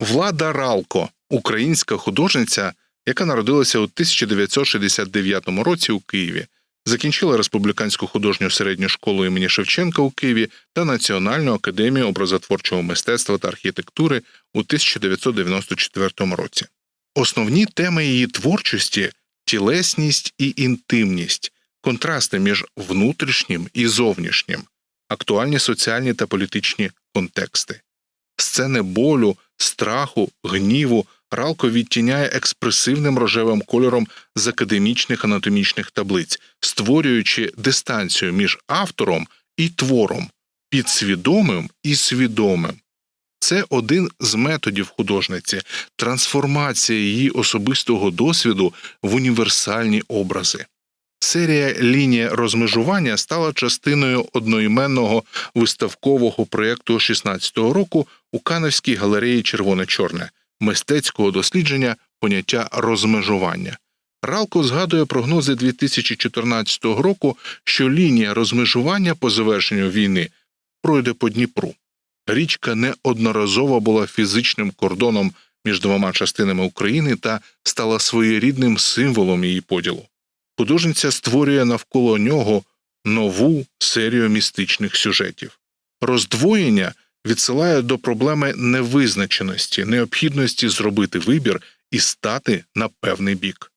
Влада Ралко, українська художниця, яка народилася у 1969 році у Києві, закінчила республіканську художню середню школу імені Шевченка у Києві та Національну академію образотворчого мистецтва та архітектури у 1994 році. Основні теми її творчості тілесність і інтимність, контрасти між внутрішнім і зовнішнім, актуальні соціальні та політичні контексти. Сцени болю, страху, гніву Ралко відтіняє експресивним рожевим кольором з академічних анатомічних таблиць, створюючи дистанцію між автором і твором, підсвідомим і свідомим. Це один з методів художниці трансформація її особистого досвіду в універсальні образи. Серія лінія розмежування стала частиною одноіменного виставкового проєкту 16-го року у Каневській галереї Червоне-Чорне мистецького дослідження поняття розмежування. Ралко згадує прогнози 2014 року, що лінія розмежування по завершенню війни пройде по Дніпру. Річка неодноразово була фізичним кордоном між двома частинами України та стала своєрідним символом її поділу. Художниця створює навколо нього нову серію містичних сюжетів. Роздвоєння відсилає до проблеми невизначеності, необхідності зробити вибір і стати на певний бік.